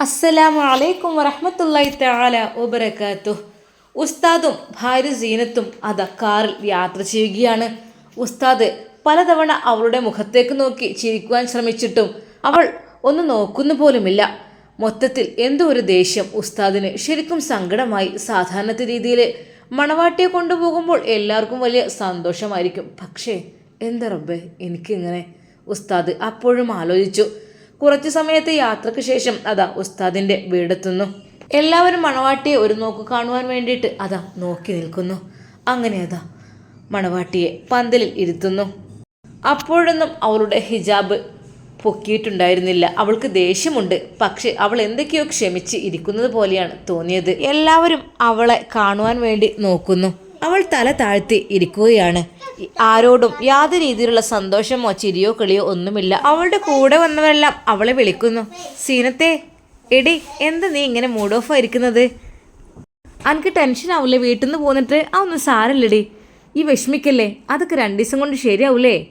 അസ്സലാമു അലൈക്കും വറഹ്മത്തുള്ളാഹി തആല വബറകാതുഹു. ഉസ്താദും ഭാര്യ സീനത്തും അത കാറിൽ യാത്ര ചെയ്യുകയാണ്. ഉസ്താദ് പലതവണ അവളുടെ മുഖത്തേക്ക് നോക്കി ചിരിക്കുവാൻ ശ്രമിച്ചിട്ടും അവൾ ഒന്ന് നോക്കുന്നു പോലുമില്ല. മൊത്തത്തിൽ എന്തോ ഒരു ദേഷ്യം ഉസ്താദിന് ശരിക്കും സങ്കടമായി സാധാരണത്തെ രീതിയിൽ മണവാട്ടിയെ കൊണ്ടുപോകുമ്പോൾ എല്ലാവർക്കും വലിയ സന്തോഷമായിരിക്കും. പക്ഷേ എന്താ റബ്ബേ എനിക്കിങ്ങനെ? ഉസ്താദ് അപ്പോഴും ആലോചിച്ചു. കുറച്ചു സമയത്തെ യാത്രയ്ക്ക് ശേഷം അതാ ഉസ്താദിന്റെ വീടെത്തുന്നു. എല്ലാവരും മണവാട്ടിയെ ഒരു നോക്ക് കാണുവാൻ വേണ്ടിയിട്ട് അതാ നോക്കി നിൽക്കുന്നു. അങ്ങനെ അതാ മണവാട്ടിയെ പന്തലിൽ ഇരുത്തുന്നു. അപ്പോഴൊന്നും അവളുടെ ഹിജാബ് പൊക്കിയിട്ടുണ്ടായിരുന്നില്ല. അവൾക്ക് ദേഷ്യമുണ്ട്. പക്ഷെ അവൾ എന്തൊക്കെയോ ക്ഷമിച്ച് ഇരിക്കുന്നത് പോലെയാണ് തോന്നിയത്. എല്ലാവരും അവളെ കാണുവാൻ വേണ്ടി നോക്കുന്നു. അവൾ തല താഴ്ത്തി ഇരിക്കുകയാണ്. ആരോടും യാതൊരു രീതിയിലുള്ള സന്തോഷമോ ചിരിയോ കളിയോ ഒന്നുമില്ല. അവളുടെ കൂടെ വന്നവരെല്ലാം അവളെ വിളിക്കുന്നു. സീനത്തെ എടി എന്ത് നീ ഇങ്ങനെ മൂഡ് ഓഫ് ആയിരിക്കുന്നത്? അനക്ക് ടെൻഷൻ ആവില്ലേ വീട്ടിൽ നിന്ന് പോന്നിട്ട് അതൊന്നും സാരല്ലടി ഈ വിഷമിക്കല്ലേ? അതൊക്കെ രണ്ടു ദിവസം കൊണ്ട് ശരിയാവൂലേ?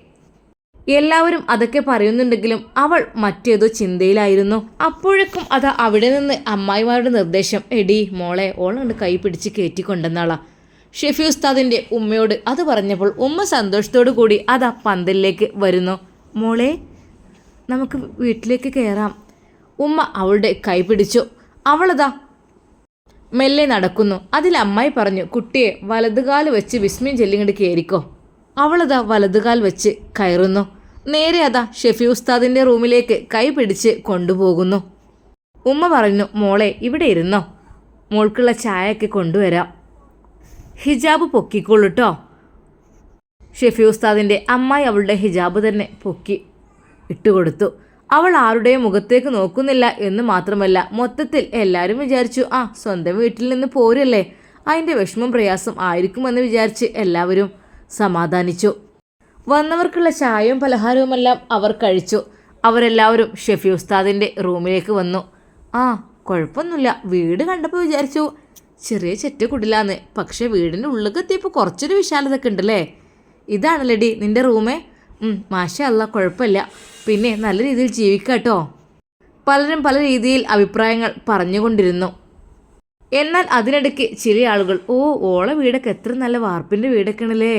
എല്ലാവരും അതൊക്കെ പറയുന്നുണ്ടെങ്കിലും അവൾ മറ്റേതോ ചിന്തയിലായിരുന്നു. അപ്പോഴേക്കും അത് അവിടെ നിന്ന് അമ്മായിമാരുടെ നിർദ്ദേശം. എടി മോളെ ഓളുണ്ട് കൈ പിടിച്ച് കയറ്റിക്കൊണ്ടെന്നാളാ ഷെഫി ഉസ്താദിന്റെ ഉമ്മയോട് അത് പറഞ്ഞപ്പോൾ ഉമ്മ സന്തോഷത്തോടു കൂടി അത് ആ പന്തലിലേക്ക് വരുന്നു. മോളെ നമുക്ക് വീട്ടിലേക്ക് കയറാം ഉമ്മ അവളുടെ കൈ പിടിച്ചു. അവളതാ മെല്ലെ നടക്കുന്നു. അതിൽ അമ്മായി പറഞ്ഞു കുട്ടിയെ വലതുകാൽ വെച്ച് വിസ്മയം ചെല്ലിങ്ങോട്ട് കയറിക്കോ അവളതാ വലതുകാൽ വെച്ച് കയറുന്നു. നേരെ അതാ ഷെഫി ഉസ്താദിന്റെ റൂമിലേക്ക് കൈ പിടിച്ച് കൊണ്ടുപോകുന്നു. ഉമ്മ പറഞ്ഞു മോളെ ഇവിടെ ഇരുന്നോ. മോൾക്കുള്ള ചായയൊക്കെ കൊണ്ടുവരാം. ഹിജാബ് പൊക്കിക്കോളൂട്ടോ ഷെഫി ഉസ്താദിന്റെ അമ്മായി അവളുടെ ഹിജാബ് തന്നെ പൊക്കി ഇട്ടുകൊടുത്തു. അവൾ ആരുടെയും മുഖത്തേക്ക് നോക്കുന്നില്ല എന്ന് മാത്രമല്ല മൊത്തത്തിൽ എല്ലാവരും വിചാരിച്ചു ആ സ്വന്തം വീട്ടിൽ നിന്ന് പോരല്ലേ? അതിന്റെ വിഷമം പ്രയാസം ആയിരിക്കുമെന്ന് വിചാരിച്ച് എല്ലാവരും സമാധാനിച്ചു. വന്നവർക്കുള്ള ചായയും പലഹാരവുമെല്ലാം അവർ കഴിച്ചു. അവരെല്ലാവരും ഷെഫി ഉസ്താദിന്റെ റൂമിലേക്ക് വന്നു. ആ കുഴപ്പമൊന്നുമില്ല. വീട് കണ്ടപ്പോൾ വിചാരിച്ചു ചെറിയ ചെറ്റ കുടിലാന്ന്. പക്ഷെ വീടിന്റെ ഉള്ളിലേക്ക് എത്തിയപ്പോൾ കുറച്ചൊരു വിശാലതൊക്കെ ഉണ്ടല്ലേ? ഇതാണല്ലേടി നിന്റെ റൂമേ? മാഷാ അല്ല കുഴപ്പമില്ല. പിന്നെ നല്ല രീതിയിൽ ജീവിക്കാട്ടോ പലരും പല രീതിയിൽ അഭിപ്രായങ്ങൾ പറഞ്ഞുകൊണ്ടിരുന്നു. എന്നാൽ അതിനിടയ്ക്ക് ചില ആളുകൾ ഓ ഓളെ വീടൊക്കെ എത്ര നല്ല വാർപ്പിന്റെ വീടൊക്കെയാണല്ലേ?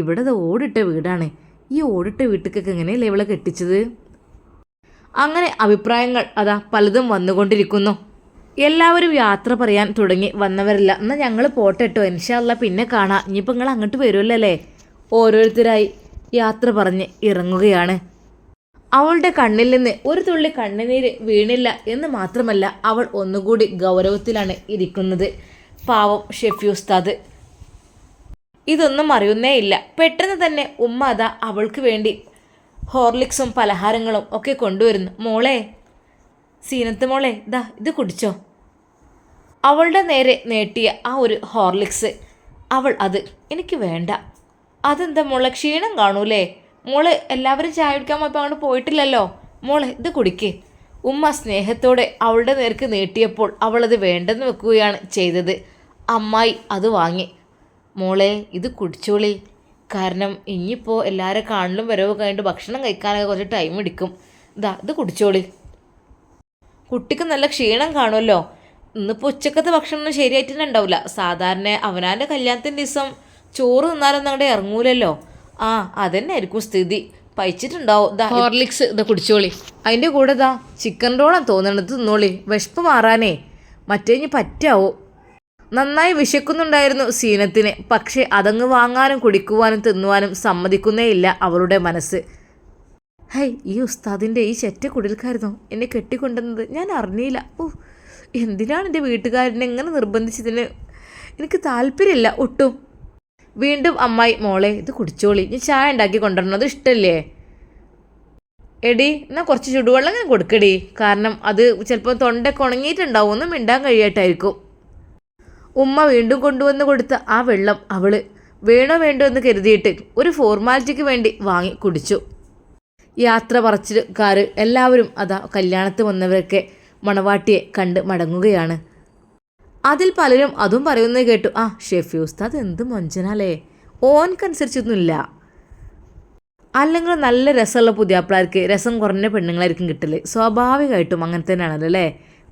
ഇവിടെ അത് ഓടിട്ട വീടാണ്. ഈ ഓടിട്ട വീട്ടിലേക്കൊക്കെ എങ്ങനെയല്ലേ ഇവളെ കെട്ടിച്ചത്? അങ്ങനെ അഭിപ്രായങ്ങൾ അതാ പലതും വന്നുകൊണ്ടിരിക്കുന്നു. എല്ലാവരും യാത്ര പറയാൻ തുടങ്ങി വന്നവരല്ല. എന്നാൽ ഞങ്ങൾ പോട്ടെ കേട്ടോ ഇൻഷാല്ല പിന്നെ കാണാം. ഇനിയിപ്പോൾ നിങ്ങൾ അങ്ങോട്ട് വരുമല്ലോ അല്ലേ ഓരോരുത്തരായി യാത്ര പറഞ്ഞ് ഇറങ്ങുകയാണ്. അവളുടെ കണ്ണിൽ നിന്ന് ഒരു തുള്ളി കണ്ണുനീര് വീണില്ല എന്ന് മാത്രമല്ല അവൾ ഒന്നുകൂടി ഗൗരവത്തിലാണ് ഇരിക്കുന്നത്. പാവം ഷെഫി ഉസ്താദ്. ഇതൊന്നും അറിയുന്നേ ഇല്ല. പെട്ടെന്ന് തന്നെ ഉമ്മ അതാ അവൾക്ക് വേണ്ടി ഹോർലിക്സും പലഹാരങ്ങളും ഒക്കെ കൊണ്ടുവരുന്നു. മോളെ സീനത്ത് മോളെ ദാ ഇത് കുടിച്ചോ. അവളുടെ നേരെ നീട്ടിയ ആ ഒരു ഹോർലിക്സ്. അവൾ അത് എനിക്ക് വേണ്ട. അതെന്താ മോളെ ക്ഷീണം കാണൂലേ? മോൾ എല്ലാവരും ചായ കുടിക്കാൻ പോയപ്പോൾ അങ്ങോട്ട് പോയിട്ടില്ലല്ലോ. മോളെ ഇത് കുടിക്ക്. ഉമ്മ സ്നേഹത്തോടെ അവളുടെ നേർക്ക് നീട്ടിയപ്പോൾ അവളത് വേണ്ടെന്ന് വെക്കുകയാണ് ചെയ്തത്. അമ്മായി അത് വാങ്ങി. മോളെ ഇത് കുടിച്ചോളി. കാരണം ഇനിയിപ്പോൾ എല്ലാവരും കാണലും വരവ് കഴിഞ്ഞിട്ട് ഭക്ഷണം കഴിക്കാനൊക്കെ കുറച്ച് ടൈം എടുക്കും. ഇതാ ഇത് കുടിച്ചോളി. കുട്ടിക്ക് നല്ല ക്ഷീണം കാണുമല്ലോ. ഇന്നിപ്പോൾ ഉച്ചക്കത്തെ ഭക്ഷണം ശരിയായിട്ട് തന്നെ ഉണ്ടാവില്ല സാധാരണ അവനാന്റെ കല്യാണത്തിന്റെ ദിവസം ചോറ് തിന്നാലൊന്നും അങ്ങോട്ട് ഇറങ്ങൂലല്ലോ. ആ അതന്നെ ആയിരിക്കും സ്ഥിതി. പഴിച്ചിട്ടുണ്ടാവും. ഹോർലിക്സ് ഇതാ കുടിച്ചോളി. അതിന്റെ കൂടെ ഇതാ ചിക്കൻ റോളാണ് തോന്നണത് തിന്നോളി. വിശപ്പ് മാറാനേ. മറ്റേ ഇനി പറ്റാവോ. നന്നായി വിശക്കുന്നുണ്ടായിരുന്നു സീനത്തിന്. പക്ഷേ അതങ്ങ് വാങ്ങാനും കുടിക്കുവാനും തിന്നുവാനും സമ്മതിക്കുന്നേയില്ല അവളുടെ മനസ്സ്. ഹൈ ഈ ഉസ്താദിന്റെ ഈ ചെറ്റ കുടിൽക്കായിരുന്നു എന്നെ കെട്ടിക്കൊണ്ടുവന്നത്? ഞാൻ അറിഞ്ഞില്ല. ഓ എന്തിനാണ് എന്റെ വീട്ടുകാരനെ എങ്ങനെ നിർബന്ധിച്ചതിന്? എനിക്ക് താല്പര്യമില്ല ഒട്ടും. വീണ്ടും അമ്മായി മോളെ ഇത് കുടിച്ചോളി. ഞാൻ ചായ ഉണ്ടാക്കി കൊണ്ടുവരണം. അത് ഇഷ്ടല്ലേ? എടി എന്നാൽ കുറച്ച് ചുടുവെള്ളം ഞാൻ കൊടുക്കടി. കാരണം അത് ചിലപ്പോൾ തൊണ്ടൊക്കെ ഉണങ്ങിയിട്ടുണ്ടാവും. ഒന്നും മിണ്ടാൻ കഴിയായിട്ടായിരിക്കും. ഉമ്മ വീണ്ടും കൊണ്ടുവന്ന് കൊടുത്ത ആ വെള്ളം അവൾ വേണോ വേണ്ടോ എന്ന് കരുതിയിട്ട് ഒരു ഫോർമാലിറ്റിക്ക് വേണ്ടി വാങ്ങി കുടിച്ചു. യാത്ര പറച്ചിലുകാർ എല്ലാവരും അതാ കല്യാണത്ത് വന്നവരൊക്കെ മണവാട്ടിയെ കണ്ട് മടങ്ങുകയാണ്. അതിൽ പലരും അതും പറയുന്നത് കേട്ടു ആ ഷെഫി ഉസ്താദ് എന്ത് മൊഞ്ചനാലേ ഓൻക്കനുസരിച്ചൊന്നുമില്ല. അല്ലെങ്കിൽ നല്ല രസമുള്ള പുതിയാപ്പിളാർക്ക് രസം കുറഞ്ഞ പെണ്ണുങ്ങളായിരിക്കും കിട്ടൽ. സ്വാഭാവികമായിട്ടും അങ്ങനെ തന്നെയാണല്ലോ അല്ലേ?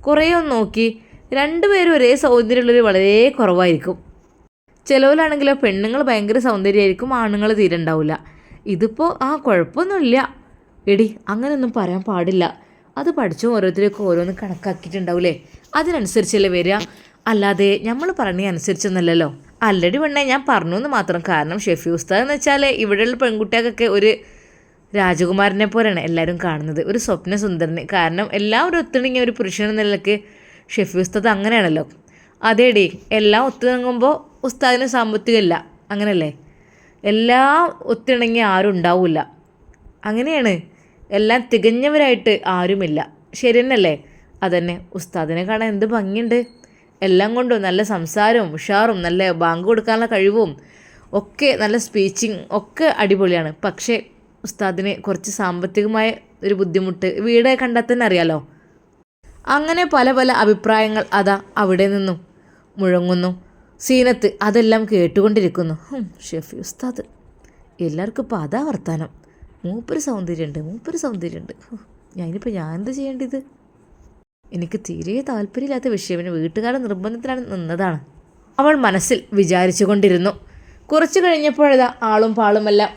കുറേ ഒന്ന് നോക്കി രണ്ടുപേരും ഒരേ സൗന്ദര്യമുള്ളവർ വളരെ കുറവായിരിക്കും. ചിലവിലാണെങ്കിലോ പെണ്ണുങ്ങൾ ഭയങ്കര സൗന്ദര്യമായിരിക്കും ആണുങ്ങൾ തീരെ ഉണ്ടാവില്ല. ഇതിപ്പോൾ ആ കുഴപ്പമൊന്നുമില്ല. എടി അങ്ങനെയൊന്നും പറയാൻ പാടില്ല. അത് പഠിച്ചു ഓരോരുത്തരെയൊക്കെ ഓരോന്ന് കണക്കാക്കിയിട്ടുണ്ടാവില്ലേ അതിനനുസരിച്ചല്ലേ വരിക? അല്ലാതെ നമ്മൾ പറഞ്ഞ അനുസരിച്ചൊന്നല്ലല്ലോ. അല്ലടി പെണ്ണെ ഞാൻ പറഞ്ഞു എന്ന് മാത്രം. കാരണം ഷെഫി ഉസ്താദ് എന്ന് വെച്ചാൽ ഇവിടെയുള്ള പെൺകുട്ടികൾക്കൊക്കെ ഒരു രാജകുമാരനെ പോലെയാണ് എല്ലാവരും കാണുന്നത്. ഒരു സ്വപ്ന സുന്ദരനെ. കാരണം എല്ലാവരും ഒത്തിണങ്ങിയ ഒരു പുരുഷൻ എന്ന ഷെഫി ഉസ്താദ് അങ്ങനെയാണല്ലോ. അതേടി എല്ലാം ഒത്തിണങ്ങുമ്പോൾ ഉസ്താദിന് സാമ്പത്തികമില്ല. അങ്ങനല്ലേ? എല്ലാം ഒത്തിണങ്ങി ആരും ഉണ്ടാവില്ല. അങ്ങനെയാണ്. എല്ലാം തികഞ്ഞവരായിട്ട് ആരുമില്ല. ശരി തന്നെയല്ലേ അതന്നെ. ഉസ്താദിനെ കാണാൻ എന്ത് ഭംഗിയുണ്ട്? എല്ലാം കൊണ്ടും നല്ല സംസാരവും ഉഷാറും നല്ല ബാങ്ക് കൊടുക്കാനുള്ള കഴിവും ഒക്കെ നല്ല സ്പീച്ചിങ് ഒക്കെ അടിപൊളിയാണ്. പക്ഷേ ഉസ്താദിന് കുറച്ച് സാമ്പത്തികമായ ഒരു ബുദ്ധിമുട്ട് വീട് കണ്ടാൽ തന്നെ അറിയാലോ? അങ്ങനെ പല പല അഭിപ്രായങ്ങൾ അതാ അവിടെ നിന്നും മുഴങ്ങുന്നു. സീനത്ത് അതെല്ലാം കേട്ടുകൊണ്ടിരിക്കുന്നു. ഷെഫി ഉസ്താദ്. എല്ലാവർക്കും ഇപ്പോൾ അതാ വർത്താനം. മൂപ്പര് സൗന്ദര്യമുണ്ട് മൂപ്പര് സൗന്ദര്യമുണ്ട് ഞാനിപ്പോൾ ഞാൻ എന്താ ചെയ്യേണ്ടത്? എനിക്ക് തീരെ താല്പര്യമില്ലാത്ത വിഷയം. പിന്നെ വീട്ടുകാരുടെ നിർബന്ധത്തിലാണ് നിന്നതാണ്. അവൾ മനസ്സിൽ വിചാരിച്ചു കൊണ്ടിരുന്നു കുറച്ചു കഴിഞ്ഞപ്പോഴതാ ആളും പാളുമെല്ലാം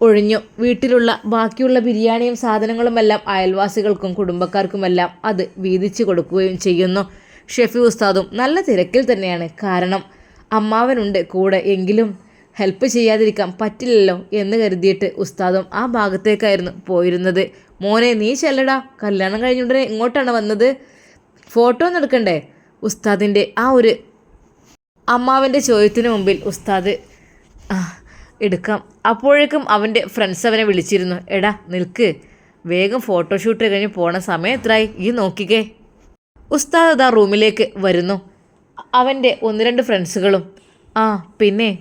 ഒഴിഞ്ഞു. വീട്ടിലുള്ള ബാക്കിയുള്ള ബിരിയാണിയും സാധനങ്ങളുമെല്ലാം അയൽവാസികൾക്കും കുടുംബക്കാർക്കുമെല്ലാം അത് വീതിച്ചു കൊടുക്കുകയും ചെയ്യുന്നു. ഷെഫി ഉസ്താദും നല്ല തിരക്കിൽ തന്നെയാണ്. കാരണം അമ്മാവനുണ്ട് കൂടെ എങ്കിലും ഹെൽപ്പ് ചെയ്യാതിരിക്കാൻ പറ്റില്ലല്ലോ എന്ന് കരുതിയിട്ട് ഉസ്താദും ആ ഭാഗത്തേക്കായിരുന്നു പോയിരുന്നത്. മോനെ നീ ചെല്ലടാ. കല്യാണം കഴിഞ്ഞുടനെ ഇങ്ങോട്ടാണ് വന്നത്. ഫോട്ടോ ഒന്നും എടുക്കണ്ടേ? ഉസ്താദിന്റെ ആ ഒരു അമ്മാവന്റെ ചോദ്യത്തിന് മുമ്പിൽ ഉസ്താദ് എടുക്കാം. അപ്പോഴേക്കും അവന്റെ ഫ്രണ്ട്സ് അവനെ വിളിച്ചിരുന്നു. എടാ നിൽക്ക്. വേഗം ഫോട്ടോഷൂട്ട് കഴിഞ്ഞ് പോണ സമയം എത്രയായി ഈ നോക്കിക്കേ. ഉസ്താദ് അതാ റൂമിലേക്ക് വരുന്നു. അവന്റെ ഒന്ന് രണ്ട് ഫ്രണ്ട്സുകളും ആ പിന്നെ?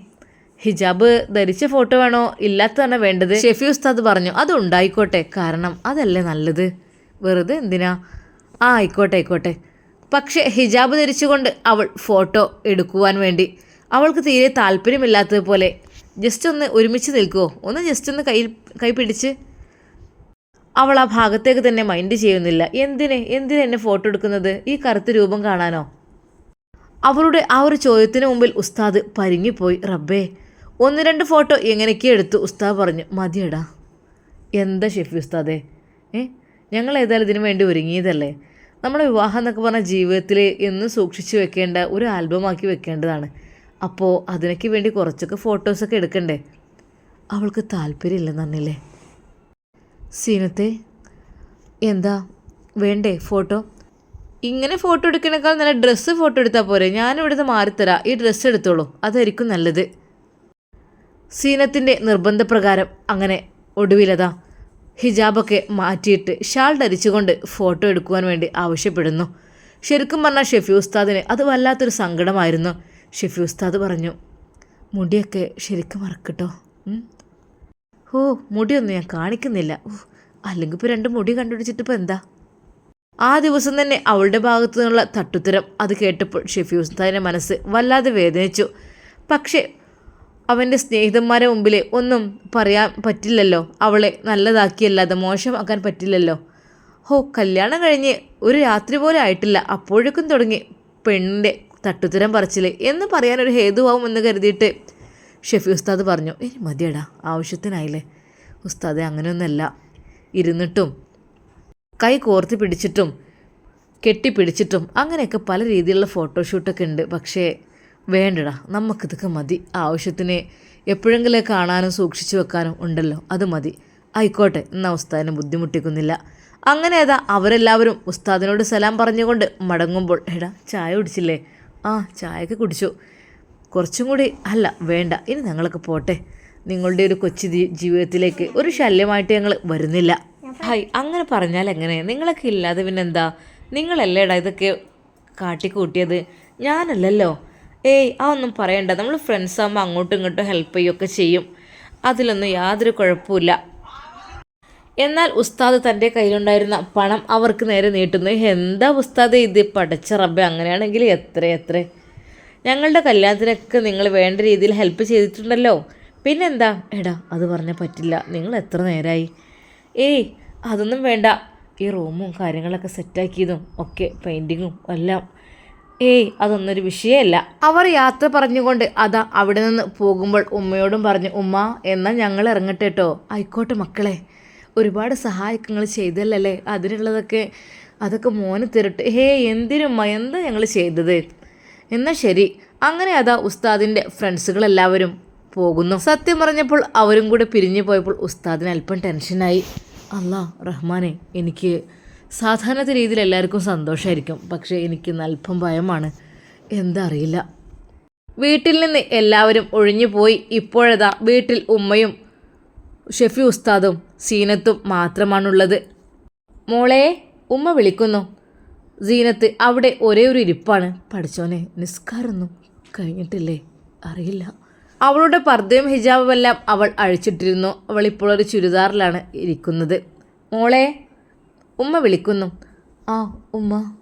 ഹിജാബ് ധരിച്ച ഫോട്ടോ വേണോ? ഇല്ലാത്തതാണ് വേണ്ടത്. ഷെഫി ഉസ്താദ് പറഞ്ഞു അത് ഉണ്ടായിക്കോട്ടെ കാരണം അതല്ലേ നല്ലത്. വെറുതെ എന്തിനാ? ആ ആയിക്കോട്ടെ ആയിക്കോട്ടെ. പക്ഷേ ഹിജാബ് ധരിച്ചുകൊണ്ട് അവൾ ഫോട്ടോ എടുക്കുവാൻ വേണ്ടി. അവൾക്ക് തീരെ താല്പര്യമില്ലാത്തതുപോലെ ജസ്റ്റ് ഒന്ന് ഒരുമിച്ച് നിൽക്കുമോ ഒന്ന് ജസ്റ്റ് ഒന്ന് കൈ കൈ പിടിച്ച്. അവൾ ആ ഭാഗത്തേക്ക് തന്നെ മൈൻഡ് ചെയ്യുന്നില്ല. എന്തിന്? എന്തിന് എന്നെ ഫോട്ടോ എടുക്കുന്നത്? ഈ കറുത്ത രൂപം കാണാനോ? അവളുടെ ആ ഒരു ചോദ്യത്തിന് മുമ്പിൽ ഉസ്താദ് പരിങ്ങിപ്പോയി. റബ്ബേ ഒന്ന് രണ്ട് ഫോട്ടോ എങ്ങനെയൊക്കെ എടുത്തു? ഉസ്താദ് പറഞ്ഞു മതിയടാ. എന്താ ഷെഫി ഉസ്താദേ? ഏ ഞങ്ങൾ ഏതായാലും ഇതിനു വേണ്ടി ഒരുങ്ങിയതല്ലേ? നമ്മുടെ വിവാഹം എന്നൊക്കെ പറഞ്ഞ ജീവിതത്തിൽ എന്നും സൂക്ഷിച്ചു വെക്കേണ്ട ഒരു ആൽബമാക്കി വെക്കേണ്ടതാണ്. അപ്പോൾ അതിനൊക്കെ വേണ്ടി കുറച്ചൊക്കെ ഫോട്ടോസൊക്കെ എടുക്കണ്ടേ? അവൾക്ക് താല്പര്യമില്ലെന്ന് പറഞ്ഞില്ലേ സീനത്തെ എന്താ? വേണ്ടേ ഫോട്ടോ? ഇങ്ങനെ ഫോട്ടോ എടുക്കണേക്കാൾ നല്ല ഡ്രസ്സ് ഫോട്ടോ എടുത്താൽ പോരെ? ഞാനിവിടുന്ന് മാറിത്തരാം. ഈ ഡ്രസ്സ് എടുത്തോളൂ. അതായിരിക്കും നല്ലത്. സീനത്തിന്റെ നിർബന്ധപ്രകാരം അങ്ങനെ ഒടുവിലതാ ഹിജാബൊക്കെ മാറ്റിയിട്ട് ഷാൾ ധരിച്ചുകൊണ്ട് ഫോട്ടോ എടുക്കുവാൻ വേണ്ടി ആവശ്യപ്പെടുന്നു. ശരിക്കും പറഞ്ഞാൽ ഷെഫി ഉസ്താദിന് അത് വല്ലാത്തൊരു സങ്കടമായിരുന്നു. ഷെഫി ഉസ്താദ് പറഞ്ഞു മുടിയൊക്കെ ശരിക്കും മറക്കട്ടോ. ഓ മുടിയൊന്നും ഞാൻ കാണിക്കുന്നില്ല. അല്ലെങ്കിൽ ഇപ്പോൾ രണ്ട് മുടി കണ്ടുപിടിച്ചിട്ട് ഇപ്പോൾ എന്താ? ആ ദിവസം തന്നെ അവളുടെ ഭാഗത്തു നിന്നുള്ള തട്ടുത്തരം അത് കേട്ടപ്പോൾ ഷെഫി ഉസ്താദിന്റെ മനസ്സ് വല്ലാതെ വേദനിച്ചു. പക്ഷേ അവന്റെ സ്നേഹിതന്മാരെ മുമ്പിൽ ഒന്നും പറയാൻ പറ്റില്ലല്ലോ. അവളെ നല്ലതാക്കിയല്ലാതെ മോശമാക്കാൻ പറ്റില്ലല്ലോ. ഹോ കല്യാണം കഴിഞ്ഞ് ഒരു രാത്രി പോലും ആയിട്ടില്ല. അപ്പോഴേക്കും തുടങ്ങി പെണ്ണിന്റെ തട്ടുത്തരം പറച്ചിൽ എന്ന് പറയാനൊരു ഹേതുവാകും എന്ന് കരുതിയിട്ട് ഷെഫി ഉസ്താദ് പറഞ്ഞു ഇനി മതിയടാ ആവശ്യത്തിനായില്ലേ? ഉസ്താദെ അങ്ങനെയൊന്നല്ല. ഇരുന്നിട്ടും കൈ കോർത്തി പിടിച്ചിട്ടും കെട്ടിപ്പിടിച്ചിട്ടും അങ്ങനെയൊക്കെ പല രീതിയിലുള്ള ഫോട്ടോഷൂട്ടൊക്കെ ഉണ്ട്. പക്ഷേ വേണ്ടടാ നമുക്കിതൊക്കെ മതി. ആവശ്യത്തിന് എപ്പോഴെങ്കിലും കാണാനും സൂക്ഷിച്ചു വെക്കാനും ഉണ്ടല്ലോ അത് മതി. ആയിക്കോട്ടെ എന്നാ ഉസ്താദിനെ ബുദ്ധിമുട്ടിക്കുന്നില്ല. അങ്ങനെ ഏതാ അവരെല്ലാവരും ഉസ്താദിനോട് സലാം പറഞ്ഞുകൊണ്ട് മടങ്ങുമ്പോൾ എടാ ചായ കുടിച്ചില്ലേ? ആ ചായയൊക്കെ കുടിച്ചു. കുറച്ചും കൂടി അല്ല വേണ്ട ഇനി ഞങ്ങളൊക്കെ പോട്ടെ. നിങ്ങളുടെ ഒരു കൊച്ചു ജീവിതത്തിലേക്ക് ഒരു ശല്യമായിട്ട് ഞങ്ങൾ വരുന്നില്ല. ഹായ് അങ്ങനെ പറഞ്ഞാൽ എങ്ങനെ? നിങ്ങളൊക്കെ ഇല്ലാതെ പിന്നെന്താ? നിങ്ങളല്ലേടാ ഇതൊക്കെ കാട്ടിക്കൂട്ടിയത്? ഞാനല്ലല്ലോ. ഏയ് ആ ഒന്നും പറയണ്ട. നമ്മൾ ഫ്രണ്ട്സ് ആകുമ്പോൾ അങ്ങോട്ടും ഇങ്ങോട്ടും ഹെൽപ്പ് ചെയ്യുകയൊക്കെ ചെയ്യും. അതിലൊന്നും യാതൊരു കുഴപ്പമില്ല എന്നാൽ ഉസ്താദ് തന്റെ കയ്യിലുണ്ടായിരുന്ന പണം അവർക്ക് നേരെ നീട്ടുന്നു. എന്താ ഉസ്താദ് ഇത്? പടച്ച റബ്ബെ അങ്ങനെയാണെങ്കിൽ എത്ര എത്ര. ഞങ്ങളുടെ കല്യാണത്തിനൊക്കെ നിങ്ങൾ വേണ്ട രീതിയിൽ ഹെൽപ്പ് ചെയ്തിട്ടുണ്ടല്ലോ. പിന്നെന്താ? എടാ അത് പറഞ്ഞാൽ പറ്റില്ല. നിങ്ങൾ എത്ര നേരമായി ഏയ് അതൊന്നും വേണ്ട. ഈ റൂമും കാര്യങ്ങളൊക്കെ സെറ്റാക്കിയതും ഒക്കെ പെയിന്റിങ്ങും എല്ലാം ഏയ് അതൊന്നൊരു വിഷയമല്ല അവർ യാത്ര പറഞ്ഞുകൊണ്ട് അതാ അവിടെ നിന്ന് പോകുമ്പോൾ ഉമ്മയോടും പറഞ്ഞു ഉമ്മ എന്നാൽ ഞങ്ങൾ ഇറങ്ങട്ടെ കേട്ടോ ആയിക്കോട്ടെ മക്കളെ ഒരുപാട് സഹായിക്കങ്ങൾ ചെയ്തല്ലേ അതിനുള്ളതൊക്കെ അതൊക്കെ മോന് തരട്ടെ. ഹേ എന്തിനുമ്മ എന്താ ഞങ്ങൾ ചെയ്തത്? എന്നാൽ ശരി. അങ്ങനെ അതാ ഉസ്താദിന്റെ ഫ്രണ്ട്സുകളെല്ലാവരും പോകുന്നു. സത്യം പറഞ്ഞപ്പോൾ അവരും കൂടെ പിരിഞ്ഞു പോയപ്പോൾ ഉസ്താദിന് അല്പം ടെൻഷനായി. അല്ല റഹ്മാനെ എനിക്ക് സാധാരണ രീതിയിൽ എല്ലാവർക്കും സന്തോഷമായിരിക്കും പക്ഷേ എനിക്ക് അല്പം ഭയമാണ്. എന്താ അറിയില്ല വീട്ടിൽ നിന്ന് എല്ലാവരും ഒഴിഞ്ഞു പോയി. ഇപ്പോഴതാ വീട്ടിൽ ഉമ്മയും ഷെഫി ഉസ്താദും സീനത്തും മാത്രമാണുള്ളത്. മോളെ ഉമ്മ വിളിക്കുന്നു. സീനത്ത് അവിടെ ഒരേ ഒരു ഇരിപ്പാണ്. പഠിച്ചോനെ നിസ്കാരമൊന്നും കഴിഞ്ഞിട്ടില്ലേ? അറിയില്ല. അവളുടെ പർദ്ദയും ഹിജാബുമെല്ലാം അവൾ അഴിച്ചിട്ടിരുന്നു. അവൾ ഇപ്പോൾ ഒരു ചുരിദാറിലാണ് ഇരിക്കുന്നത്. മോളെ ഉമ്മ വിളിക്കുന്നു. ആ ഉമ്മ.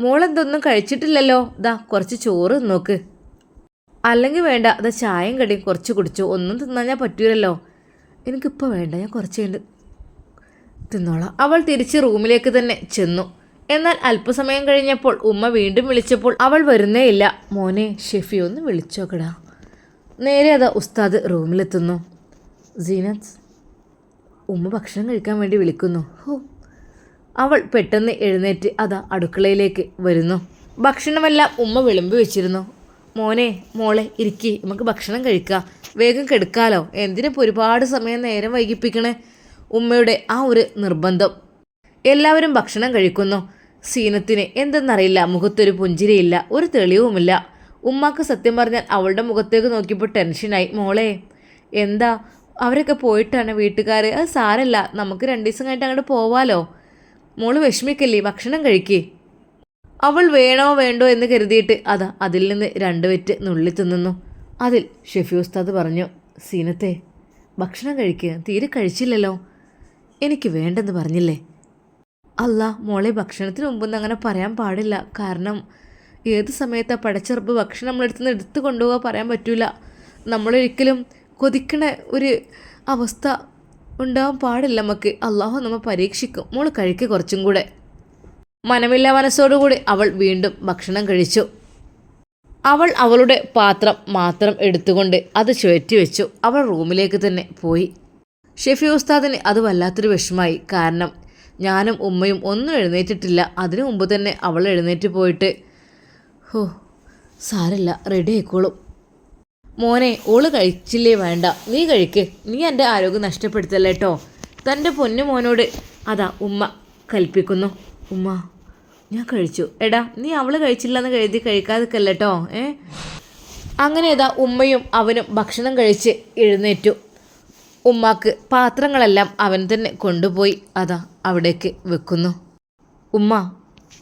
മോളെന്തൊന്നും കഴിച്ചിട്ടില്ലല്ലോ. ദാ കുറച്ച് ചോറ് നോക്ക് അല്ലെങ്കിൽ വേണ്ട അത് ചായയും കടിയും കുറച്ച് കുടിച്ചു. ഒന്നും തിന്നാൻ ഞാൻ പറ്റൂലല്ലോ. എനിക്കിപ്പോൾ വേണ്ട ഞാൻ കുറച്ച് കഴിഞ്ഞ് തിന്നോളാം. അവൾ തിരിച്ച് റൂമിലേക്ക് തന്നെ ചെന്നു. എന്നാൽ അല്പസമയം കഴിഞ്ഞപ്പോൾ ഉമ്മ വീണ്ടും വിളിച്ചപ്പോൾ അവൾ വരുന്നേ ഇല്ല. മോനെ ഷെഫി ഒന്ന് വിളിച്ചോക്കടാ. നേരെ അതാ ഉസ്താദ് റൂമിലെത്തുന്നു. സീനത്ത്. ഉമ്മ ഭക്ഷണം കഴിക്കാൻ വേണ്ടി വിളിക്കുന്നു. ഹോ. അവൾ പെട്ടെന്ന് എഴുന്നേറ്റ് അതാ അടുക്കളയിലേക്ക് വരുന്നു. ഭക്ഷണമെല്ലാം ഉമ്മ വിളമ്പി വെച്ചിരുന്നു. മോനെ മോളെ ഇരിക്കി. നമുക്ക് ഭക്ഷണം കഴിക്കാം. വേഗം കെടുക്കാലോ. എന്തിനിപ്പോൾ ഒരുപാട് സമയം നേരം വൈകിപ്പിക്കണേ? ഉമ്മയുടെ ആ ഒരു നിർബന്ധം. എല്ലാവരും ഭക്ഷണം കഴിക്കുന്നു. സീനത്തിന് എന്തെന്നറിയില്ല. മുഖത്തൊരു പുഞ്ചിരിയില്ല. ഒരു തെളിവുമില്ല. ഉമ്മാക്ക് സത്യം പറഞ്ഞാൽ അവളുടെ മുഖത്തേക്ക് നോക്കിയപ്പോൾ ടെൻഷനായി. മോളെ എന്താ? അവരൊക്കെ പോയിട്ടാണ് വീട്ടുകാർ അത് സാരല്ല നമുക്ക് രണ്ട് ദിവസം കഴിഞ്ഞിട്ട് അങ്ങോട്ട് പോവാലോ. മോൾ വിഷമിക്കല്ലേ ഭക്ഷണം കഴിക്കേ. അവൾ വേണോ വേണ്ടോ എന്ന് കരുതിയിട്ട് അതാ അതിൽ നിന്ന് രണ്ട് വെറ്റ് നുള്ളി തിന്നുന്നു. അതിൽ ഷെഫി ഉസ്താദ് പറഞ്ഞു സീനത്തെ ഭക്ഷണം കഴിക്കുക തീരെ കഴിച്ചില്ലല്ലോ. എനിക്ക് വേണ്ടെന്ന് പറഞ്ഞില്ലേ? അല്ല മോളെ ഭക്ഷണത്തിന് മുമ്പൊന്നും അങ്ങനെ പറയാൻ പാടില്ല. കാരണം ഏത് സമയത്താണ് പടച്ചെറുപ്പ് ഭക്ഷണം നമ്മളെടുത്ത് നിന്ന് എടുത്ത് കൊണ്ടുപോകാൻ പറയാൻ പറ്റൂല. നമ്മളൊരിക്കലും കൊതിക്കണ ഒരു അവസ്ഥ ഉണ്ടാവാൻ പാടില്ല നമുക്ക്. അള്ളാഹു നമ്മൾ പരീക്ഷിക്കും. മോൾ കഴിക്കുക കുറച്ചും കൂടെ. മനമില്ല മനസ്സോടുകൂടി അവൾ വീണ്ടും ഭക്ഷണം കഴിച്ചു. അവൾ അവളുടെ പാത്രം മാത്രം എടുത്തുകൊണ്ട് അത് ചുഴറ്റി വെച്ചു. അവൾ റൂമിലേക്ക് തന്നെ പോയി. ഷെഫി ഉസ്താദിന് അത് വല്ലാത്തൊരു വിഷമായി കാരണം ഞാനും ഉമ്മയും ഒന്നും എഴുന്നേറ്റിട്ടില്ല. അതിനു മുമ്പ് തന്നെ അവൾ എഴുന്നേറ്റ് പോയിട്ട് ഹോ സാരല്ല റെഡി ആയിക്കോളും. മോനെ ഓൾ കഴിച്ചില്ലേ വേണ്ട. നീ കഴിക്ക്. നീ എന്റെ ആരോഗ്യം നഷ്ടപ്പെടുത്തല്ലേ കേട്ടോ തന്റെ പൊന്നു മോനോട് അതാ ഉമ്മ കൽപ്പിക്കുന്നു. ഉമ്മ ഞാൻ കഴിച്ചു. എടാ നീ അവൾ കഴിച്ചില്ലെന്ന് കരുതി കഴിക്കാതിക്കല്ലേ കേട്ടോ ഏ? അങ്ങനെ ഇതാ ഉമ്മയും അവനും ഭക്ഷണം കഴിച്ച് എഴുന്നേറ്റു. ഉമ്മാക്ക് പാത്രങ്ങളെല്ലാം അവൻ തന്നെ കൊണ്ടുപോയി അതാ അവിടേക്ക് വെക്കുന്നു. ഉമ്മ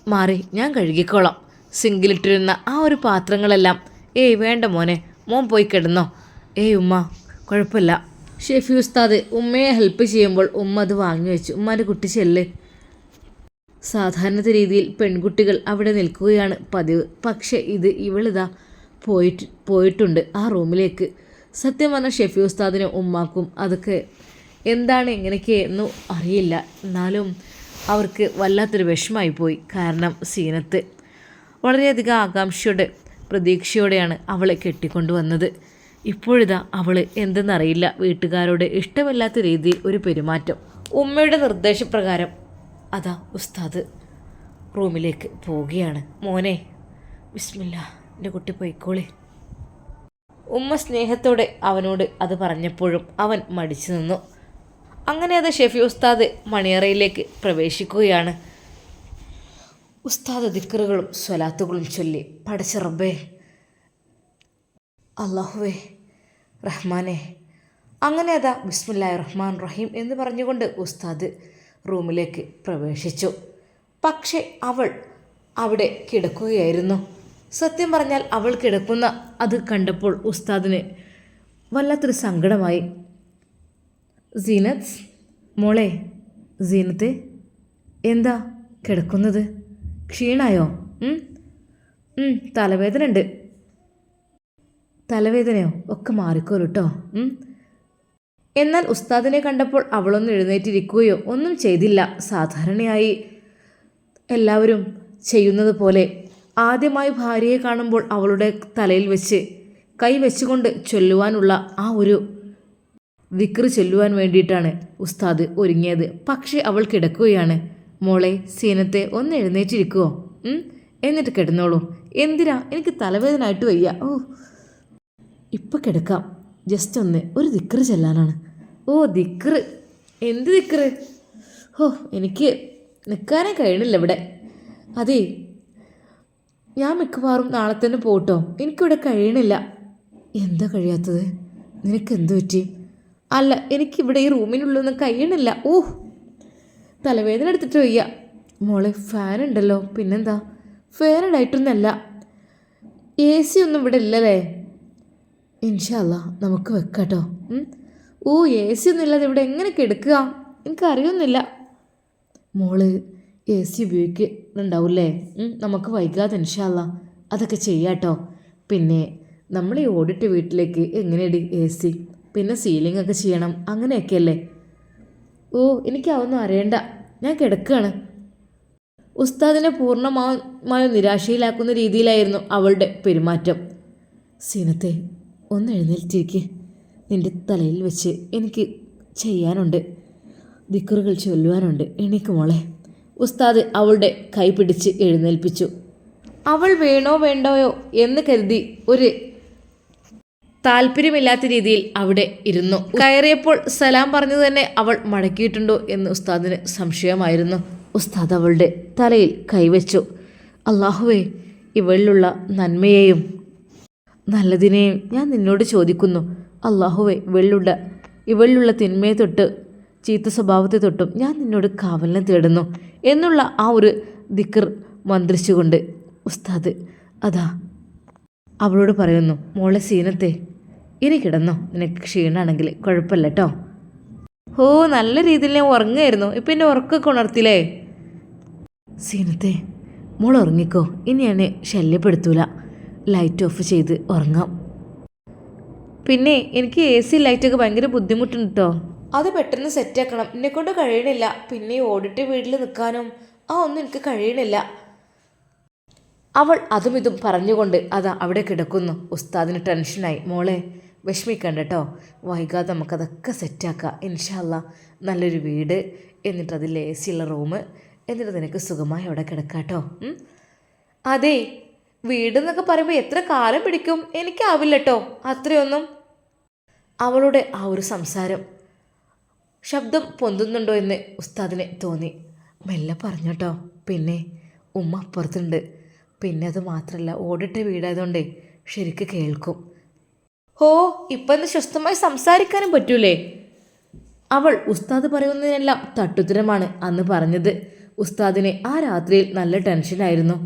മാറി ഞാൻ കഴുകിക്കോളാം. സിങ്കിലിട്ടിരുന്ന ആ ഒരു പാത്രങ്ങളെല്ലാം ഏയ് വേണ്ട മോനെ. മോൻ പോയി കിടന്നോ. ഏയ് ഉമ്മ കുഴപ്പമില്ല. ഷെഫി ഉസ്താദ് ഉമ്മയെ ഹെൽപ്പ് ചെയ്യുമ്പോൾ ഉമ്മ അത് വാങ്ങി വെച്ചു. ഉമ്മാന്റെ കുട്ടി ചെല്ല്. സാധാരണ രീതിയിൽ പെൺകുട്ടികൾ അവിടെ നിൽക്കുകയാണ് പതിവ്. പക്ഷേ ഇത് ഇവളിതാ പോയിട്ട് പോയിട്ടുണ്ട് ആ റൂമിലേക്ക്. സത്യം പറഞ്ഞ ഷെഫി ഉസ്താദിനും ഉമ്മാക്കും. അതൊക്കെ എന്താണ് എങ്ങനെയൊക്കെയെന്നും അറിയില്ല. എന്നാലും അവർക്ക് വല്ലാത്തൊരു വിഷമായി പോയി. കാരണം സീനത്ത്. വളരെയധികം ആകാംക്ഷയോടെ പ്രതീക്ഷയോടെയാണ് അവളെ കെട്ടിക്കൊണ്ടുവന്നത്. ഇപ്പോഴിതാ അവൾ എന്തെന്നറിയില്ല. വീട്ടുകാരോട് ഇഷ്ടമില്ലാത്ത രീതിയിൽ ഒരു പെരുമാറ്റം. ഉമ്മയുടെ നിർദ്ദേശപ്രകാരം. അതാ ഉസ്താദ് റൂമിലേക്ക് പോവുകയാണ്. മോനെ വിസ്മില്ല എന്റെ കുട്ടി പോയിക്കോളേ. ഉമ്മ സ്നേഹത്തോടെ അവനോട് അത് പറഞ്ഞപ്പോഴും അവൻ മടിച്ചു നിന്നു. അങ്ങനെ അത് ഷെഫി ഉസ്താദ് മണിയറയിലേക്ക് പ്രവേശിക്കുകയാണ്. ഉസ്താദ് ദിക്കറുകളും സ്വലാത്തുകളും ചൊല്ലി പടച്ച റബ്ബേ അള്ളാഹുവേ റഹ്മാനെ. അങ്ങനെ അതാ ബിസ്മില്ലാ റഹ്മാൻ റഹീം എന്ന് പറഞ്ഞുകൊണ്ട് ഉസ്താദ് റൂമിലേക്ക് പ്രവേശിച്ചു. പക്ഷേ അവൾ അവിടെ കിടക്കുകയായിരുന്നു. സത്യം പറഞ്ഞാൽ അവൾ കിടക്കുന്ന അത് കണ്ടപ്പോൾ ഉസ്താദിന് വല്ലാത്തൊരു സങ്കടമായി. സീനത്ത് മോളെ സീനത്തെ എന്താ കിടക്കുന്നത്? ക്ഷീണായോ? തലവേദന ഉണ്ട് തലവേദനയോ? ഒക്കെ മാറിക്കോളൂ കേട്ടോ എന്നാൽ ഉസ്താദിനെ കണ്ടപ്പോൾ അവളൊന്നും എഴുന്നേറ്റിരിക്കുകയോ ഒന്നും ചെയ്തില്ല. സാധാരണയായി എല്ലാവരും ചെയ്യുന്നത് പോലെ ആദ്യമായി ഭാര്യയെ കാണുമ്പോൾ അവളുടെ തലയിൽ വെച്ച് കൈ വെച്ചുകൊണ്ട് ചൊല്ലുവാനുള്ള ആ ഒരു വിക്രി ചൊല്ലുവാൻ വേണ്ടിയിട്ടാണ് ഉസ്താദ് ഒരുങ്ങിയത്. പക്ഷേ അവൾ കിടക്കുകയാണ്. മോളെ സീനത്തെ ഒന്ന് എഴുന്നേറ്റിരിക്കുവോ? എന്നിട്ട് കിടന്നോളൂ. എന്തിനാ? എനിക്ക് തലവേദനായിട്ട് വയ്യ. ഓ. ഇപ്പം കിടക്കാം. ജസ്റ്റ് ഒന്ന് ഒരു ദിക്കറ് ചെല്ലാനാണ്. ഓ ദിക്കറ് എന്ത് ദിക്കറ് ഓ എനിക്ക് നിൽക്കാനേ കഴിയണില്ല ഇവിടെ. അതേ. ഞാൻ മിക്കവാറും നാളെ തന്നെ പോട്ടോ. എനിക്കിവിടെ കഴിയണില്ല. എന്താ കഴിയാത്തത്? നിനക്ക് എന്തു പറ്റി? അല്ല എനിക്കിവിടെ ഈ റൂമിനുള്ളൊന്നും കഴിയണില്ല. ഓ. തലവേദന എടുത്തിട്ട് വയ്യ. മോളെ ഫാൻ ഉണ്ടല്ലോ. പിന്നെന്താ? ഫാൻ ഇടായിട്ടൊന്നല്ല എ സി ഒന്നും ഇവിടെ ഇല്ലല്ലേ? ഇൻഷല്ല നമുക്ക് വെക്കാട്ടോ. ഓ എ സി ഒന്നും ഇല്ലാതെ ഇവിടെ എങ്ങനെ കിടക്കുക എനിക്കറിയൊന്നുമില്ല. മോൾ എ സി ഉപയോഗിക്കുന്നുണ്ടാവില്ലേ? നമുക്ക് വൈകാതെ ഇൻഷല്ല അതൊക്കെ ചെയ്യാട്ടോ. പിന്നെ നമ്മൾ ഈ ഓടിട്ട് വീട്ടിലേക്ക് എങ്ങനെയടി എ സി പിന്നെ സീലിംഗ് ഒക്കെ ചെയ്യണം അങ്ങനെയൊക്കെയല്ലേ? ഓ എനിക്ക് അതൊന്നും അറിയണ്ട. ഞാൻ കിടക്കുകയാണ് ഉസ്താദിനെ പൂർണമായും നിരാശയിലാക്കുന്ന രീതിയിലായിരുന്നു അവളുടെ പെരുമാറ്റം. സീനത്തെ ഒന്ന് എഴുന്നേറ്റിരിക്കെ നിന്റെ തലയിൽ വെച്ച് എനിക്ക് ചെയ്യാനുണ്ട്. ദിക്കറുകൾ ചൊല്ലുവാനുണ്ട്. എണീക്ക് മോളെ. ഉസ്താദ് അവളുടെ കൈ പിടിച്ച് എഴുന്നേൽപ്പിച്ചു. അവൾ വേണോ വേണ്ടോയോ എന്ന് കരുതി ഒരു താല്പര്യമില്ലാത്ത രീതിയിൽ അവിടെ ഇരുന്നു. കയറിയപ്പോൾ സലാം പറഞ്ഞു തന്നെ അവൾ മടക്കിയിട്ടുണ്ടോ എന്ന് ഉസ്താദിന് സംശയമായിരുന്നു. ഉസ്താദ് അവളുടെ തലയിൽ കൈവച്ചു. അള്ളാഹുവേ ഇവളിലുള്ള നന്മയെയും നല്ലതിനെയും ഞാൻ നിന്നോട് ചോദിക്കുന്നു. അള്ളാഹുവെ ഇവളിലുള്ള ഇവളിലുള്ള തിന്മയെ തൊട്ട് ചീത്ത സ്വഭാവത്തെ തൊട്ടും ഞാൻ നിന്നോട് കാവലിനെ തേടുന്നു എന്നുള്ള ആ ഒരു ദിക്കർ മന്ത്രിച്ചുകൊണ്ട് ഉസ്താദ് അതാ അവളോട് പറയുന്നു മോളെ സീനത്തെ ഇനി കിടന്നോ. നിനക്ക് ക്ഷീണാണെങ്കിൽ കുഴപ്പമില്ല കേട്ടോ ഓ നല്ല രീതിയിൽ ഞാൻ ഉറങ്ങുമായിരുന്നു ഇപ്പം എന്റെ ഉറക്കമൊക്കെ ഉണർത്തില്ലേ സീനത്തെ മോൾ ഉറങ്ങിക്കോ. ഇനി ഞാൻ ശല്യപ്പെടുത്തൂല. ലൈറ്റ് ഓഫ് ചെയ്ത് ഉറങ്ങാം. പിന്നെ എനിക്ക് എ സി ലൈറ്റൊക്കെ ഭയങ്കര ബുദ്ധിമുട്ടുണ്ട് കേട്ടോ അത് പെട്ടെന്ന് സെറ്റാക്കണം. എന്നെക്കൊണ്ട് കഴിയണില്ല. പിന്നെ ഓടിട്ട് വീട്ടിൽ നിൽക്കാനും ആ ഒന്നും എനിക്ക് കഴിയണില്ല. അവൾ അതും ഇതും പറഞ്ഞുകൊണ്ട് അത് അവിടെ കിടക്കുന്നു. ഉസ്താദിന് ടെൻഷനായി. മോളെ വിഷമിക്കണ്ട കേട്ടോ വൈകാതെ നമുക്കതൊക്കെ സെറ്റാക്കാം. ഇൻഷാല്ല നല്ലൊരു വീട് എന്നിട്ട് അതിൽ എ സി ഉള്ള റൂം എന്നിട്ട് നിനക്ക് സുഖമായി അവിടെ കിടക്കാട്ടോ. ഉം? അതെ വീട് എന്നൊക്കെ പറയുമ്പോൾ എത്ര കാലം പിടിക്കും? എനിക്കാവില്ല കേട്ടോ അത്രയൊന്നും. അവളുടെ ആ ഒരു സംസാരം ശബ്ദം പൊന്തുന്നുണ്ടോ എന്ന് ഉസ്താദിനെ തോന്നി. മെല്ലെ പറഞ്ഞോട്ടോ. പിന്നെ ഉമ്മ അപ്പുറത്തുണ്ട്. പിന്നെ അത് മാത്രമല്ല ഓടിട്ട വീടായതുകൊണ്ടേ ശരിക്ക് കേൾക്കും. ഹോ ഇപ്പം ഒന്ന് സ്വസ്ഥമായി സംസാരിക്കാനും പറ്റൂലേ? അവൾ ഉസ്താദ് പറയുന്നതിനെല്ലാം തട്ടുത്തരമാണ് അന്ന് പറഞ്ഞത്. ഉസ്താദിനെ ആ രാത്രിയിൽ നല്ല ടെൻഷനായിരുന്നു.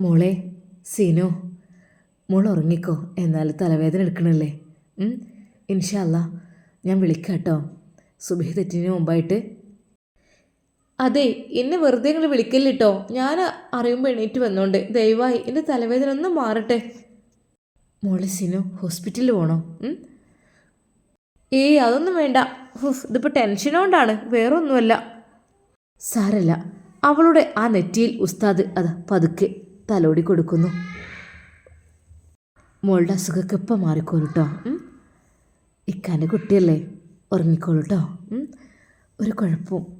മോളെ സീനു മോൾ ഉറങ്ങിക്കോ. എന്നാൽ തലവേദന എടുക്കണല്ലേ? ഇൻഷാല്ല ഞാൻ വിളിക്കാം കേട്ടോ സുബഹി തെറ്റിന് മുമ്പായിട്ട് അതെ എന്നെ വെറുതെ നിങ്ങൾ വിളിക്കല്ലിട്ടോ? ഞാൻ അറിയുമ്പോൾ എണീറ്റ് വന്നോണ്ട്. ദയവായി എന്റെ തലവേദന ഒന്ന് മാറട്ടെ. മോളെ സിനു ഹോസ്പിറ്റലിൽ പോകണോ ഏയ് അതൊന്നും വേണ്ട. ഇതിപ്പോൾ ടെൻഷനോണ്ടാണ് വേറൊന്നുമല്ല. വേറെ സാരല്ല. അവളുടെ ആ നെറ്റിയിൽ ഉസ്താദ് അത് പതുക്കെ തലോടി കൊടുക്കുന്നു. മോളുടെ അസുഖമൊക്കെ ഇപ്പം മാറിക്കോളൂ കേട്ടോ ഇക്കാന്റെ കുട്ടിയല്ലേ? ഉറങ്ങിക്കോളൂട്ടോ? ഒരു കുഴപ്പവും.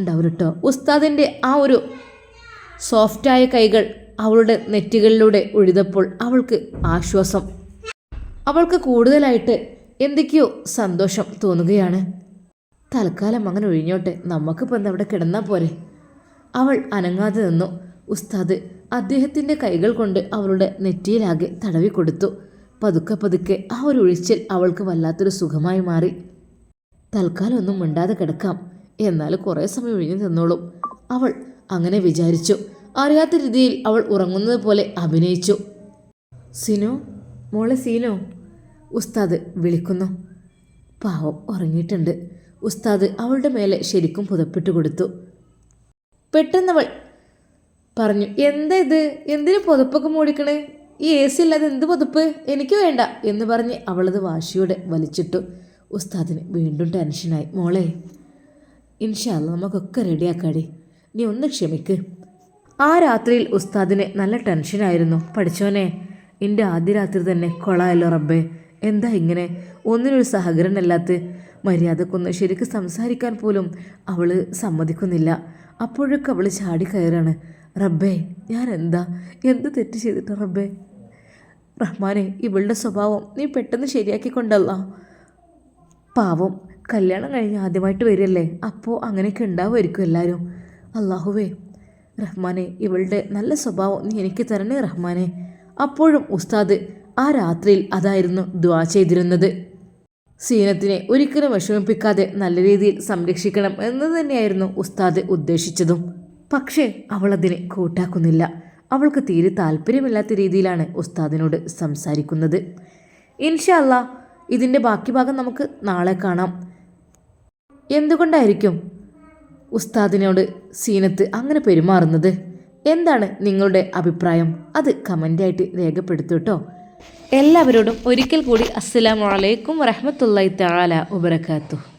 ഉണ്ടാവില്ല കേട്ടോ ഉസ്താദിന്റെ ആ ഒരു സോഫ്റ്റായ കൈകൾ അവളുടെ നെറ്റുകളിലൂടെ ഒഴുതപ്പോൾ അവൾക്ക് ആശ്വാസം. അവൾക്ക് കൂടുതലായിട്ട് എന്തൊക്കെയോ സന്തോഷം തോന്നുകയാണ്. തൽക്കാലം അങ്ങനെ ഒഴിഞ്ഞോട്ടെ. നമുക്കിപ്പോൾ എന്താ അവിടെ കിടന്നാൽ പോരെ? അവൾ അനങ്ങാതെ നിന്നു. ഉസ്താദ് അദ്ദേഹത്തിന്റെ കൈകൾ കൊണ്ട് അവളുടെ നെറ്റിയിലാകെ തടവി കൊടുത്തു. പതുക്കെ പതുക്കെ ആ ഒരു ഒഴിച്ചിൽ അവൾക്ക് വല്ലാത്തൊരു സുഖമായി മാറി. തൽക്കാലം ഒന്നും മിണ്ടാതെ കിടക്കാം. എന്നാൽ കുറേ സമയം ഒഴിഞ്ഞു നിന്നോളും. അവൾ അങ്ങനെ വിചാരിച്ചു. അറിയാത്ത രീതിയിൽ അവൾ ഉറങ്ങുന്നത് പോലെ അഭിനയിച്ചു. സിനു മോളെ സീനു. ഉസ്താദ് വിളിക്കുന്നു. പാവം ഉറങ്ങിയിട്ടുണ്ട്. ഉസ്താദ് അവളുടെ മേലെ ശരിക്കും പുതപ്പിട്ട് കൊടുത്തു. പെട്ടെന്നവൾ പറഞ്ഞു എന്താ ഇത്? എന്തിനു പുതപ്പൊക്കെ മൂടിക്കണേ? ഈ എ സി ഇല്ലാതെ എന്ത് പുതപ്പ്? എനിക്ക് വേണ്ട. എന്ന് പറഞ്ഞ് അവളത് വാശിയോടെ വലിച്ചിട്ടു. ഉസ്താദിന് വീണ്ടും ടെൻഷനായി മോളെ ഇൻഷാല്ല നമുക്കൊക്കെ റെഡിയാക്കാടി. നീ ഒന്ന് ക്ഷമിക്ക്. ആ രാത്രിയിൽ ഉസ്താദിന് നല്ല ടെൻഷനായിരുന്നു. പഠിച്ചോനെ എന്റെ ആദ്യ രാത്രി തന്നെ കൊളായല്ലോ റബ്ബേ. എന്താ ഇങ്ങനെ? ഒന്നിനൊരു സഹകരണമല്ലാത്ത മര്യാദക്കൊന്ന് ശരിക്ക് സംസാരിക്കാൻ പോലും അവൾ സമ്മതിക്കുന്നില്ല. അപ്പോഴൊക്കെ അവൾ ചാടി കയറാണ്. റബ്ബേ ഞാൻ എന്താ എന്ത് തെറ്റ് ചെയ്തിട്ട് റബ്ബേ? റഹ്മാനെ ഇവളുടെ സ്വഭാവം നീ പെട്ടെന്ന് ശരിയാക്കിക്കൊണ്ടല്ല. പാവം. കല്യാണം കഴിഞ്ഞ് ആദ്യമായിട്ട് വരികയല്ലേ? അപ്പോൾ അങ്ങനെയൊക്കെ ഉണ്ടാവുമായിരിക്കും എല്ലാവരും അള്ളാഹുവേ റഹ്മാനെ ഇവളുടെ നല്ല സ്വഭാവം നീ എനിക്ക് തരണേ റഹ്മാനെ. അപ്പോഴും ഉസ്താദ് ആ രാത്രിയിൽ അതായിരുന്നു ദ്വാ ചെയ്തിരുന്നത്. സീനത്തിനെ ഒരിക്കലും വിഷമിപ്പിക്കാതെ നല്ല രീതിയിൽ സംരക്ഷിക്കണം എന്ന് തന്നെയായിരുന്നു ഉസ്താദ് ഉദ്ദേശിച്ചതും. പക്ഷേ അവൾ അതിനെ കൂട്ടാക്കുന്നില്ല. അവൾക്ക് തീരെ താല്പര്യമില്ലാത്ത രീതിയിലാണ് ഉസ്താദിനോട് സംസാരിക്കുന്നത്. ഇൻഷല്ല ഇതിന്റെ ബാക്കി ഭാഗം നമുക്ക് നാളെ കാണാം. എന്തുകൊണ്ടായിരിക്കും ഉസ്താദിനോട് സീനത്ത് അങ്ങനെ പെരുമാറുന്നത്? എന്താണ് നിങ്ങളുടെ അഭിപ്രായം? അത് കമന്റായിട്ട് രേഖപ്പെടുത്തു കേട്ടോ എല്ലാവരോടും ഒരിക്കൽ കൂടി അസ്സലാമലൈക്കും വറഹമത്തല്ലാ തആല വബറകാതുഹു